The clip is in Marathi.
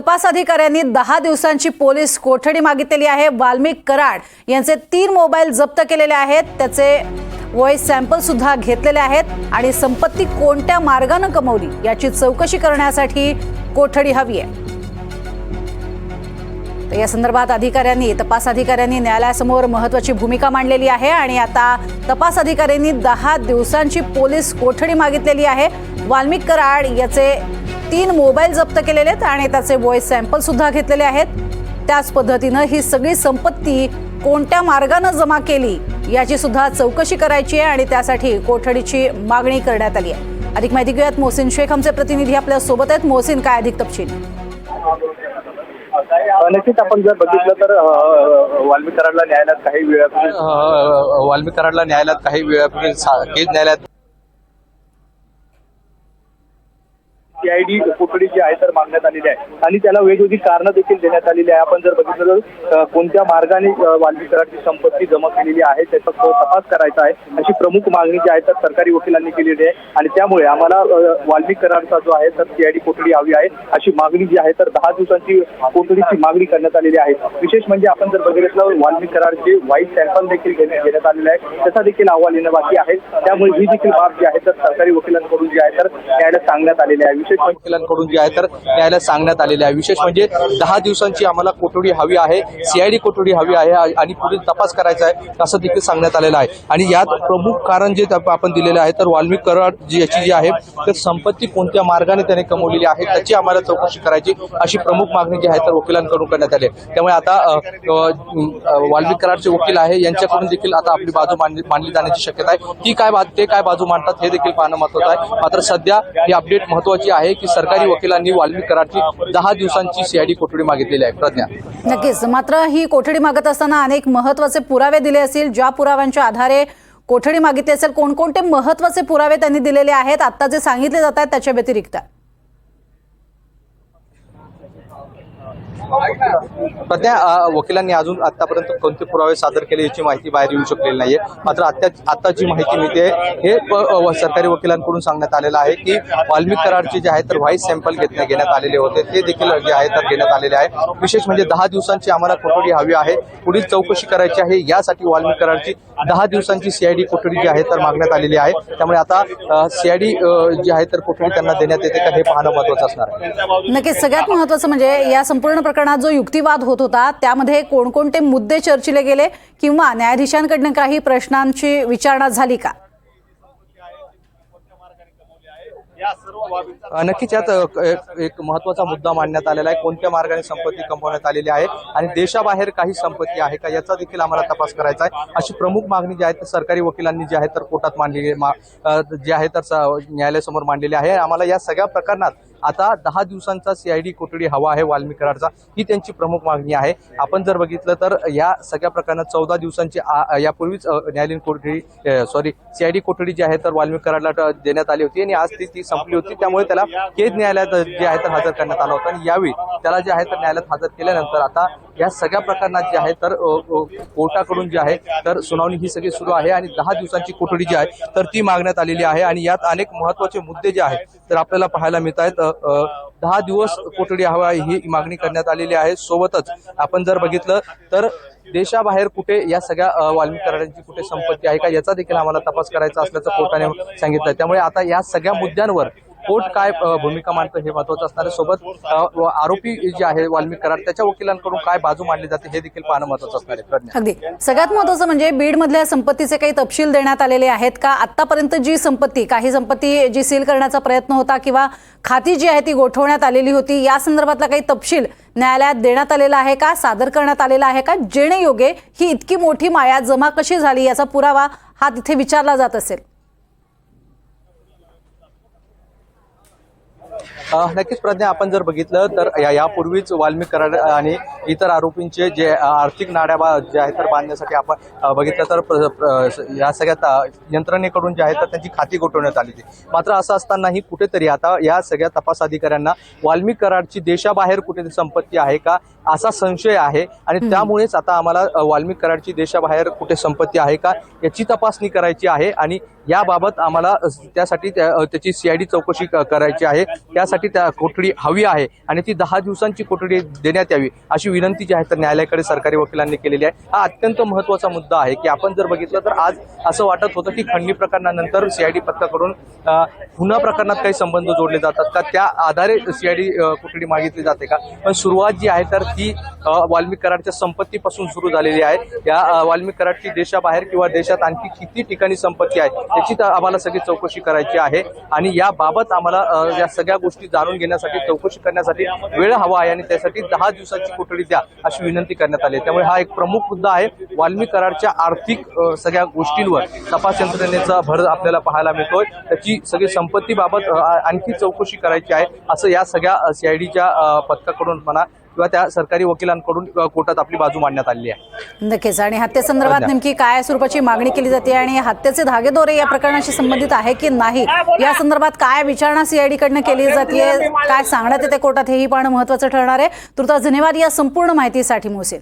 तपास अधिकाऱ्यांनी दहा दिवसांची पोलीस कोठडी मागितलेली आहे. वाल्मिक कराड यांचे तीन मोबाईल जप्त केलेले आहेत. त्याचे व्हॉइस सॅम्पल सुद्धा घेतलेले आहेत आणि संपत्ती कोणत्या मार्गानं कमवली याची चौकशी करण्यासाठी कोठडी हवी आहे. तर या संदर्भात अधिकाऱ्यांनी तपास अधिकाऱ्यांनी न्यायालयासमोर महत्वाची भूमिका मांडलेली आहे आणि आता तपास अधिकाऱ्यांनी दहा दिवसांची पोलीस कोठडी मागितलेली आहे. वाल्मिक कराड याचे तीन मोबाईल जप्त केलेले आहेत आणि त्याचे व्हॉइस सॅम्पल सुद्धा घेतलेले आहेत. त्याच पद्धतीनं ही सगळी संपत्ती कोणत्या मार्गानं जमा केली याची सुद्धा चौकशी करायची आहे आणि त्यासाठी कोठडीची मागणी करण्यात आली आहे. अधिक माहिती घेऊयात मोहसिन शेख आमचे प्रतिनिधी आपल्यासोबत आहेत. मोहसिन काय अधिक तपशील? नक्कीच आपण जर बघितलं तर अ, वाल्मिक कराडला न्यायालयात काही वेळापूर्वी अ, वाल्मिक कराडला न्यायालयात काही वेळापूर्वी सा- केज न्यायालयात सीआयडी कोठडी जी आहे तर मागण्यात आलेली आहे. आणि त्याला वेगवेगळी कारणं देखील देण्यात आलेली आहे. आपण जर बघितलं तर कोणत्या मार्गाने अ, कराडची संपत्ती जमा केलेली आहे त्याचा तो तपास करायचा आहे. अशी प्रमुख मागणी जी आहे तर सरकारी वकिलांनी केलेली आहे. आणि त्यामुळे आम्हाला अ, कराडचा जो आहे तर सीआयडी कोठडी हवी आहे अशी मागणी जी आहे तर दहा दिवसांची कोठडीची मागणी करण्यात आलेली आहे. विशेष म्हणजे आपण जर बघितलं वाल्मिक कराडचे वाईट सॅम्पल देखील घेण्यात आलेले आहे. त्याचा देखील अहवाल येणं बाकी आहे. त्यामुळे ही देखील बाब जी आहे तर सरकारी वकिलांकडून जी आहे तर न्यायालयात सांगण्यात आलेली आहे. विशेष म्हणजे वकिलांकडून जे आहे तर न्यायालयात सांगण्यात आलेले आहे. विशेष म्हणजे दहा दिवसांची आम्हाला कोठडी हवी आहे सीआयडी कोठडी हवी आहे आणि पुढील तपास करायचा आहे असं देखील सांगण्यात आलेलं आहे. आणि यात प्रमुख कारण जे त्या- आपण दिलेलं आहे तर वाल्मिक कराड जी याची जी आहे तर संपत्ती कोणत्या मार्गाने त्याने कमवलेली आहे त्याची आम्हाला चौकशी करायची अशी प्रमुख मागणी जी आहे तर वकिलांकडून करण्यात आली आहे. त्यामुळे आता वाल्मिक कराडचे वकील आहे यांच्याकडून देखील आता आपली बाजू मांडली मांडली जाण्याची शक्यता आहे. ती काय ते काय बाजू मांडतात हे देखील पाहणं महत्वाचं आहे. मात्र सध्या ही अपडेट महत्वाची आहे. की सरकारी वकिलांनी वाल्मिक कराडची दहा दिवसांची सीआयडी कोठडी मागितलेली आहे? प्रज्ञा. नक्कीच. मात्र ही कोठडी मागत असताना अनेक महत्त्वाचे पुरावे दिले असतील. ज्या पुराव्यांच्या आधारे कोठडी मागितली असेल कोणकोणते महत्त्वाचे पुरावे त्यांनी दिलेले आहेत? आता जे सांगितले जात आहेत त्याच्या व्यतिरिक्त. सध्या वकिलांनी अजून आतापर्यंत कोणते पुरावे सादर केले याची माहिती बाहेर येऊ शकलेली नाहीये. मात्र आता आता जी माहिती मिळते हे सरकारी वकिलांकडून सांगण्यात आलेलं आहे की वाल्मिक कराडचे जे आहे तर व्हाईस सॅम्पल घेतले घेण्यात आलेले होते. ते देखील जे आहे तर घेण्यात आलेले आहे. विशेष म्हणजे दहा दिवसांची आम्हाला कोठडी हवी आहे. पुढील चौकशी करायची आहे. यासाठी वाल्मिक कराडची दहा दिवसांची सीआयडी कोठडी जी आहे तर मागण्यात आलेली आहे. त्यामुळे आता सीआयडी जी आहे तर कोठडी त्यांना देण्यात येते का हे पाहणं महत्वाचं असणार आहे. नक्कीच. सगळ्यात महत्वाचं म्हणजे या संपूर्ण प्रकरणात जो युक्तिवाद होत होता त्यामध्ये कोणकोणते मुद्दे चर्चिले गेले किंवा न्यायाधीशांकडनं काही प्रश्नांची विचारणा झाली का? नक्कीच यात एक- महत्त्वाचा मुद्दा मांडण्यात आलेला आहे. कोणत्या मार्गाने संपत्ती कमवण्यात आलेली आहे आणि देशाबाहेर काही संपत्ती आहे का याचा देखील आम्हाला तपास करायचा आहे. अशी प्रमुख मागणी जी आहे तर सरकारी वकिलांनी जी आहे तर कोर्टात मांडलेली जी आहे तर न्यायालयासमोर मांडलेली आहे. आम्हाला या सगळ्या प्रकरणात आता दहा दिवसांचा सीआयडी कोठडी हवा आहे वाल्मिक कराडचा ही त्यांची प्रमुख मागणी आहे. आपण जर बघितलं तर या सगळ्या प्रकरणात चौदा दिवसांची यापूर्वीच न्यायालयीन कोठडी सॉरी सीआयडी कोठडी जी आहे तर वाल्मिक कराडला देण्यात आली होती. आणि आज ती ती संपली होती. त्यामुळे त्याला केज न्यायालयात जे आहे तर हजर करण्यात आलं होतं. आणि यावेळी त्याला जे आहे तर न्यायालयात हजर केल्यानंतर आता या सगळ्या प्रकरणात जे आहे तर कोर्टाकडून जे आहे तर सुनावणी ही सगळी सुरू आहे आणि दहा दिवसांची कोठडी जी आहे तर ती मागण्यात आलेली आहे आणि यात अनेक महत्त्वाचे मुद्दे जे आहेत तर आपल्याला पाहायला मिळत आहेत दहा दिवस कोठडी हवा ही मागणी करण्यात आलेली आहे. सोबतच आपण जर बघितलं तर देशाबाहेर कुठे या सगळ्या अ, कुठे संपत्ती आहे का याचा देखील आम्हाला तपास करायचा असल्याचं कोर्टाने सांगितलं त्यामुळे आता या सगळ्या मुद्द्यांवर कोर्ट काय भूमिका मांडतं हे महत्वाचं असणार आहे. सोबत आरोपी जे आहे वाल्मिक कराड त्याच्या वकिलांकडून काय बाजू मांडली जाते हे देखील पाहणं महत्वाचं असणार आहे. अगदी. सगळ्यात महत्वाचं म्हणजे बीडमधल्या संपत्तीचे काही तपशील देण्यात आलेले आहेत का? आतापर्यंत जी संपत्ती काही संपत्ती जी सील करण्याचा प्रयत्न होता किंवा खाती जी आहे ती गोठवण्यात आलेली होती या संदर्भातला काही तपशील न्यायालयात देण्यात आलेला आहे का? सादर करण्यात आलेला आहे का? जेणे योगे ही इतकी मोठी माया जमा कशी झाली याचा पुरावा हा तिथे विचारला जात असेल. नक्कीच प्रज्ञा आपण जर बघितलं तर या यापूर्वीच वाल्मिक कराड आणि इतर आरोपींचे जे आर्थिक नाड्या बा जे आहे तर बांधण्यासाठी आपण बघितलं तर या सगळ्या यंत्रणेकडून जे आहे तर त्यांची खाती गोठवण्यात आली होती. मात्र असं असतानाही कुठेतरी आता या सगळ्या तपास अधिकाऱ्यांना वाल्मिक कराडची देशाबाहेर कुठे संपत्ती आहे का असा संशय आहे आणि त्यामुळेच आता आम्हाला वाल्मिक कराडची देशाबाहेर कुठे संपत्ती आहे का याची तपासणी करायची आहे आणि याबाबत आम्हाला त्यासाठी त्याची सीआयडी चौकशी करायची आहे. त्यासाठी साठी त्या कोठडी हवी आहे आणि ती दहा दिवसांची कोठडी देण्यात यावी अशी विनंती जी आहे तर न्यायालयाकडे सरकारी वकिलांनी केलेली आहे. हा अत्यंत महत्त्वाचा मुद्दा आहे की आपण जर बघितलं तर आज असं वाटत होतं की खंडणी प्रकरणानंतर सीआयडी पथकाकडून अ, गुन्हा प्रकरणात काही संबंध जोडले जातात का? त्या आधारे सीआयडी कोठडी मागितली जाते का? पण सुरुवात जी आहे तर ती वाल्मिक कराडच्या संपत्तीपासून सुरू झालेली आहे. या वाल्मिक कराडची देशाबाहेर किंवा देशात आणखी किती ठिकाणी संपत्ती आहे याची तर आम्हाला सगळी चौकशी करायची आहे. आणि याबाबत आम्हाला या सगळ्या गोष्टी जाणून घेण्यासाठी चौकशी करण्यासाठी वेळ हवा आहे आणि त्यासाठी दहा दिवसाची कोठडी द्या अशी विनंती करण्यात आली आहे. त्यामुळे हा एक प्रमुख मुद्दा आहे वाल्मिकारच्या आर्थिक सगळ्या गोष्टींवर तपास यंत्रणेचा भर आपल्याला पाहायला मिळतोय त्याची सगळी संपत्तीबाबत आणखी चौकशी करायची आहे असं या सगळ्या सीआयडीच्या पथकाकडून म्हणा किंवा त्या सरकारी वकिलांकडून कोर्टात आपली बाजू मांडण्यात आली आहे. नक्कीच. आणि हत्येसंदर्भात. नेमकी काय स्वरूपाची मागणी केली जाते आणि हत्येचे धागेदोरे या प्रकरणाशी संबंधित आहे की नाही? या संदर्भात काय विचारणा सीआयडी कडनं केली जाते काय सांगण्यात येते कोर्टात? हेही पाहणं महत्वाचं ठरणार आहे. तुर्तास धन्यवाद या संपूर्ण माहितीसाठी मोसेल